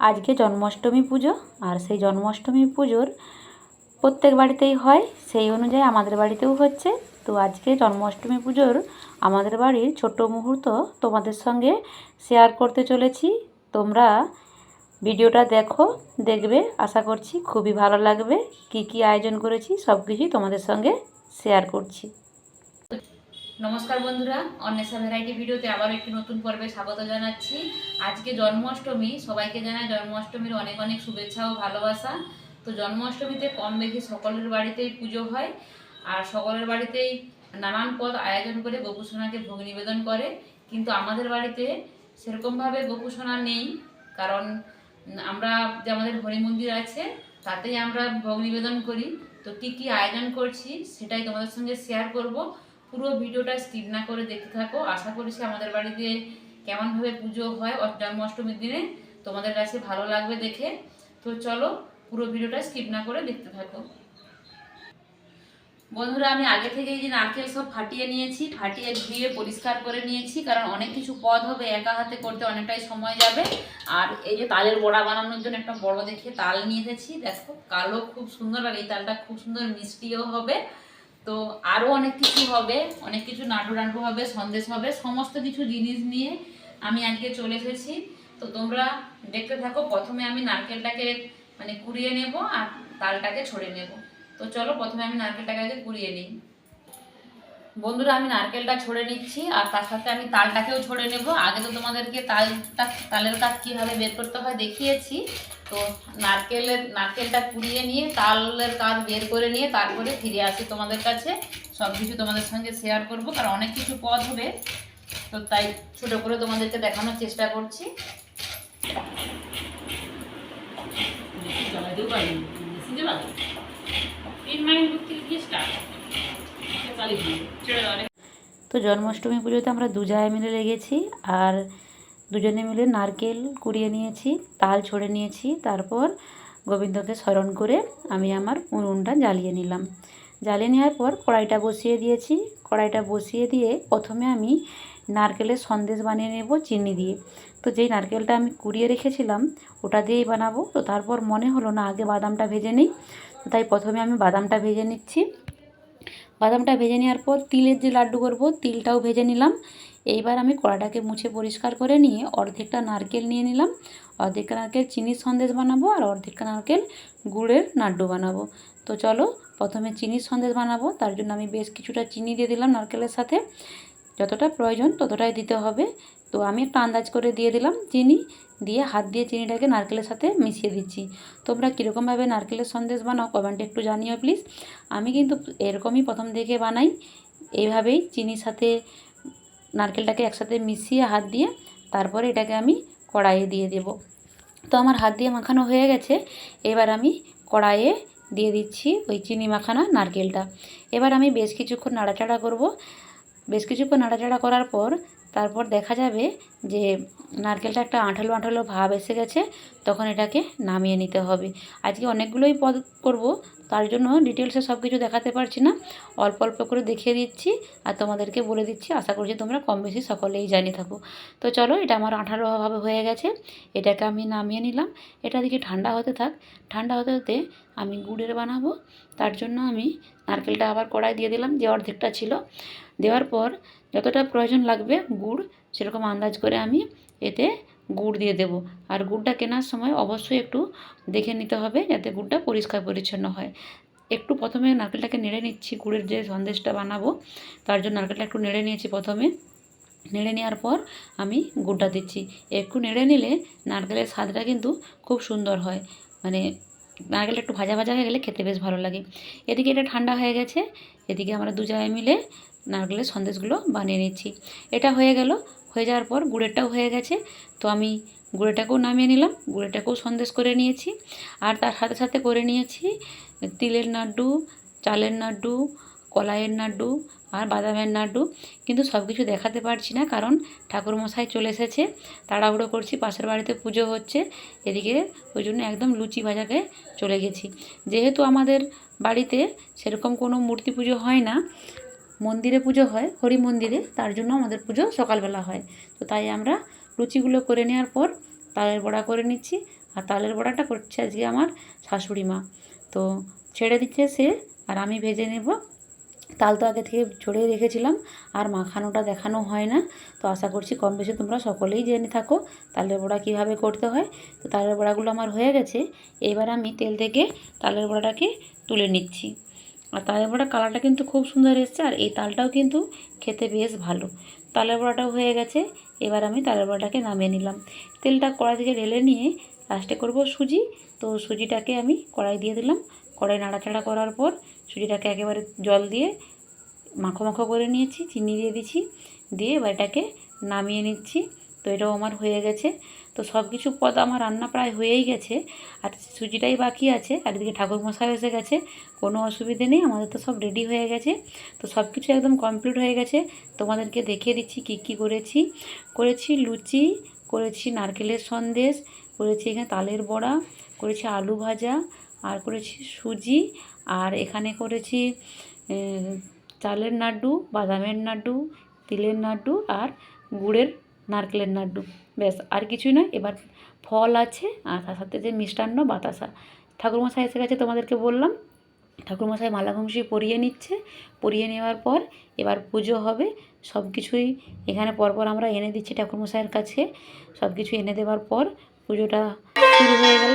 আজকে জন্মাষ্টমী পুজো আর সেই জন্মাষ্টমী পুজোর প্রত্যেক বাড়িতেই হয়, সেই অনুযায়ী আমাদের বাড়িতেও হচ্ছে। তো আজকে জন্মাষ্টমী পুজোর আমাদের বাড়ির ছোট্ট মুহূর্ত তোমাদের সঙ্গে শেয়ার করতে চলেছি। তোমরা ভিডিওটা দেখো, দেখবে, আশা করছি খুবই ভালো লাগবে। কি কি আয়োজন করেছি সব কিছুই তোমাদের সঙ্গে শেয়ার করছি। নমস্কার বন্ধুরা, অন্বেষা ভ্যারাইটি ভিডিওতে আবারও একটি নতুন পর্বে স্বাগত জানাচ্ছি। আজকে জন্মাষ্টমী, সবাইকে জানায় জন্মাষ্টমীর অনেক অনেক শুভেচ্ছা ও ভালোবাসা। তো জন্মাষ্টমীতে কম বেশি সকলের বাড়িতেই পুজো হয় আর সকলের বাড়িতেই নানান পদ আয়োজন করে গোপুসোনাকে ভোগ নিবেদন করে। কিন্তু আমাদের বাড়িতে সেরকমভাবে গোপুসোনা নেই, কারণ আমরা যে আমাদের হরি মন্দির আছে, তাতেই আমরা ভোগ নিবেদন করি। তো কী কী আয়োজন করছি, সেটাই তোমাদের সঙ্গে শেয়ার করব। পুরো ভিডিওটা স্কিপ না করে দেখতে থাকো। আশা করছি আমাদের বাড়িতে কেমনভাবে পুজো হয় জন্মাষ্টমীর দিনে, তোমাদের কাছে ভালো লাগবে দেখে। তো চলো পুরো ভিডিওটা স্কিপ না করে দেখতে থাকো। বন্ধুরা, আমি আগে থেকে এই যে নারকেল সব ফাটিয়ে নিয়েছি, ফাটিয়ে ধুয়ে পরিষ্কার করে নিয়েছি, কারণ অনেক কিছু পদ হবে, একা হাতে করতে অনেকটাই সময় যাবে। আর এই যে তালের বড়া বানানোর জন্য একটা বড় দেখে তাল নিয়ে এসেছি। দেখো, কালো খুব সুন্দর, আর এই তালটা খুব সুন্দর মিষ্টিও হবে। তো আরও অনেক কিছু হবে, অনেক কিছু নাটু নাটু হবে, সন্দেশ হবে, সমস্ত কিছু জিনিস নিয়ে আমি আজকে চলে এসেছি। তো তোমরা দেখতে থাকো, প্রথমে আমি নারকেলটাকে মানে কুড়িয়ে নেব আর তালটাকে ছড়ে নেব। তো চলো, প্রথমে আমি নারকেলটাকে আগে কুড়িয়ে নিই। বন্ধুরা, আমি নারকেলটা ছড়ে নিচ্ছি আর তার সাথে আমি তালটাকেও ছড়ে নেব। আগে তো তোমাদেরকে তালটা, তালের কাজ কীভাবে বের করতে হয় দেখিয়েছি। তো নারকেলের, নারকেলটা কুড়িয়ে নিয়ে, তালের কাজ বের করে নিয়ে তারপরে ফিরে আসি তোমাদের কাছে। সব কিছু তোমাদের সঙ্গে শেয়ার করব, কারণ অনেক কিছু পদ হবে। তো তাই ছোটো করে তোমাদেরকে দেখানোর চেষ্টা করছি। তো জন্মাষ্টমী পুজোতে আমরা দু মিলে লেগেছি আর দুজনে মিলে নারকেল কুড়িয়ে নিয়েছি, তাল ছড়ে নিয়েছি, তারপর গোবিন্দকে স্মরণ করে আমি আমার উনুনটা জ্বালিয়ে নিলাম। জ্বালিয়ে নেওয়ার পর কড়াইটা বসিয়ে দিয়েছি। কড়াইটা বসিয়ে দিয়ে প্রথমে আমি নারকেলের সন্দেশ বানিয়ে নেব চিনি দিয়ে। তো যেই নারকেলটা আমি কুড়িয়ে রেখেছিলাম, ওটা দিয়েই বানাবো। তো তারপর মনে হলো না, আগে বাদামটা ভেজে নিই। তাই প্রথমে আমি বাদামটা ভেজে নিচ্ছি। বাদামটা ভেজে নেওয়ার পর তিলের যে লাড্ডু করব, তিলটাও ভেজে নিলাম। এইবার আমি কড়াটাকে মুছে পরিষ্কার করে নিয়ে অর্ধেকটা নারকেল নিয়ে নিলাম। অর্ধেকটা নারকেল চিনির সন্দেশ বানাবো আর অর্ধেকটা নারকেল গুড়ের লাড্ডু বানাবো। তো চলো, প্রথমে চিনির সন্দেশ বানাবো। তার জন্য আমি বেশ কিছুটা চিনি দিয়ে দিলাম নারকেলের সাথে। যতটা প্রয়োজন ততটাই দিতে হবে। তো আমি একটা আন্দাজ করে দিয়ে দিলাম চিনি, দিয়ে হাত দিয়ে চিনিটাকে নারকেলের সাথে মিশিয়ে দিচ্ছি। তোমরা কীরকমভাবে নারকেলের সন্দেশ বানাও কমেন্টে একটু জানিও প্লিজ। আমি কিন্তু এরকমই প্রথম থেকে বানাই। এইভাবেই চিনির সাথে নারকেলটাকে একসাথে মিশিয়ে হাত দিয়ে তারপরে এটাকে আমি কড়াইয়ে দিয়ে দেব। তো আমার হাত দিয়ে মাখানো হয়ে গেছে। এবার আমি কড়াইয়ে দিয়ে দিচ্ছি ওই চিনি মাখানা নারকেলটা। এবার আমি বেশ কিছুক্ষণ নাড়াচাড়া করব। বেশ কিছুক্ষণ নাড়াচাড়া করার পর তারপর দেখা যাবে যে নারকেলটা একটা আঠালো আঁঠালো ভাব এসে গেছে, তখন এটাকে নামিয়ে নিতে হবে। আজকে অনেকগুলোই পদ করব তার জন্য ডিটেলসে সব কিছু দেখাতে পারছি না। অল্প অল্প করে দেখিয়ে দিচ্ছি আর তোমাদেরকে বলে দিচ্ছি। আশা করছি তোমরা কম বেশি সকলেই জানি থাকো। তো চলো, এটা আমার আঠালোভাবে হয়ে গেছে। এটাকে আমি নামিয়ে নিলাম। এটা দিকে ঠান্ডা হতে থাক। ঠান্ডা হতে হতে আমি গুড়ের বানাবো। তার জন্য আমি নারকেলটা আবার কড়াই দিয়ে দিলাম। যে অর্ধেকটা ছিল। দেওয়ার পর যতটা প্রয়োজন লাগবে গুড়, সেরকম আন্দাজ করে আমি এতে গুড় দিয়ে দেব। আর গুড়টা কেনার সময় অবশ্যই একটু দেখে নিতে হবে যাতে গুড়টা পরিষ্কার পরিচ্ছন্ন হয়। একটু প্রথমে নারকেলটাকে নেড়ে নিচ্ছি, গুড়ের যে সন্দেশটা বানাবো, তার জন্য নারকেলটা একটু নেড়ে নিয়েছি প্রথমে। নেড়ে নেওয়ার পর আমি গুড়টা দিচ্ছি। একটু নেড়ে নিলে নারকেলের স্বাদটা কিন্তু খুব সুন্দর হয়। মানে নারকেলটা একটু ভাজা ভাজা হয়ে গেলে খেতে বেশ ভালো লাগে। এদিকে এটা ঠান্ডা হয়ে গেছে। এদিকে আমরা দু জায়গায় মিলে নারকেলের সন্দেশগুলো বানিয়ে নিচ্ছি। এটা হয়ে গেল হয়ে যাওয়ার পর গুড়েরটাও হয়ে গেছে। তো আমি গুড়েটাকেও নামিয়ে নিলাম, গুড়েটাকেও সন্দেশ করে নিয়েছি। আর তার সাথে সাথে করে নিয়েছি তিলের নাড্ডু, চালের নাড়ু কলাইয়ের নাড়ু আর বাদামের নাড়ু কিন্তু সব কিছু দেখাতে পারছি না কারণ ঠাকুরমশাই চলে এসেছে, তাড়াহুড়ো করছি, পাশের বাড়িতে পুজো হচ্ছে। এদিকে ওই জন্য একদম লুচি ভাজাকে চলে গেছি। যেহেতু আমাদের বাড়িতে সেরকম কোনো মূর্তি পুজো হয় না মন্দিরে পুজো হয়, হরি মন্দিরে, তার জন্য আমাদের পুজো সকালবেলা হয়। তো তাই আমরা লুচিগুলো করে নেওয়ার পর তালের বড়া করে নিচ্ছি আর তালের বড়াটা করছে আজকে আমার শাশুড়ি মা। তো ছেড়ে দিচ্ছে সে আর আমি ভেজে নেব। তাল তো আগে থেকে ছড়িয়ে রেখেছিলাম আর মাখানোটা দেখানো হয় না। তো আশা করছি কম বেশি তোমরা সকলেই জেনে থাকো তালের বড়া কীভাবে করতে হয়। তো তালের বড়াগুলো আমার হয়ে গেছে। এবার আমি তেল থেকে তালের বড়াটাকে তুলে নিচ্ছি। আর তালের বড়া কালারটা কিন্তু খুব সুন্দর এসছে, আর এই তালটাও কিন্তু খেতে বেশ ভালো। তালের বড়াটাও হয়ে গেছে, এবার আমি তালের বড়াটাকে নামিয়ে নিলাম। তেলটা কড়াই থেকে ঢেলে নিয়ে লাস্টে করব সুজি। তো সুজিটাকে আমি কড়াই দিয়ে দিলাম। কড়াই নাড়াচাড়া করার পর সুজিটাকে একেবারে জল দিয়ে মাখো মাখো করে নিয়েছি, চিনি দিয়ে দিচ্ছি, দিয়ে এবার এটাকে নামিয়ে নিচ্ছি। তো এটাও আমার হয়ে গেছে। তো সব কিছু পদ আমার রান্না প্রায় হয়েই গেছে। আর সুজিটাই বাকি আছে, আর এদিকে ঠাকুর মশাই এসে গেছে। কোনো অসুবিধে নেই, আমাদের তো সব রেডি হয়ে গেছে। তো সব কিছু একদম কমপ্লিট হয়ে গেছে। তোমাদেরকে দেখিয়ে দিচ্ছি কী কী করেছি। করেছি লুচি, করেছি নারকেলের সন্দেশ, করেছি এখানে তালের বড়া, করেছি আলু ভাজা, আর করেছি সুজি, আর এখানে করেছি চালের নাড়ু বাদামের নাড়ু তিলের নাড়ু আর গুড়ের নারকেলের নাড্ডু। ব্যাস, আর কিছুই নয়। এবার ফল আছে আর তার সাথে যে মিষ্টান্ন বাতাসা। ঠাকুরমশাই এসে গেছে তোমাদেরকে বললাম। ঠাকুরমশাই মালা ঘুমসি পরিয়ে নিচ্ছে। পরিয়ে নেওয়ার পর এবার পুজো হবে। সব কিছুই এখানে পরপর আমরা এনে দিচ্ছি ঠাকুরমশাইয়ের কাছে। সব কিছু এনে দেওয়ার পর পুজোটা শুরু হয়ে গেল।